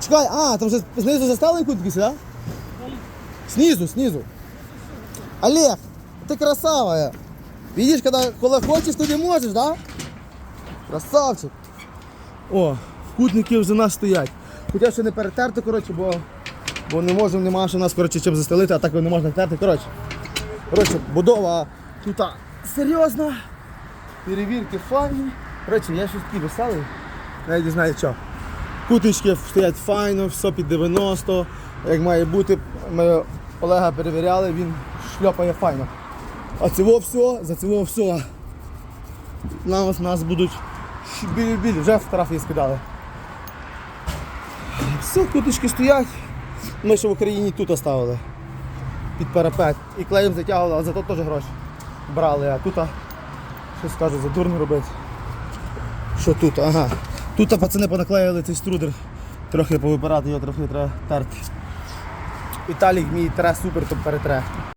Чекай, а, там вже знизу заставили кутки, да? Снизу, снизу. Олег, ты красава. Видишь, когда, коли хочеш, тоді можеш, да? Красавчик. О, кутники вже нас стоять. Хоча ще не перетерти, коротше, бо, бо не можемо, нема що нас коротше, чим застелити, а так не можна терти. Коротше, коротше будова тут серйозна. Перевірки файні. Коротше, я щось такий веселий. Навіть не знаю що. Куточки стоять файно, все під 90, як має бути. Ми Олега перевіряли, він шльопає файно. А цього все, за цього все. Нас, нас будуть білі-білі, вже фотографії скидали. Все, куточки стоять. Ми ще в Україні тут оставили. Під парапет. І клеєм затягували, але за то теж гроші брали. А тут, що скажуть, за дурно робити. Що тут? Ага. Тут пацани понаклеїли цей струдер. Трохи повибирати, його трохи треба терти. Віталік мій тре супер, то перетре.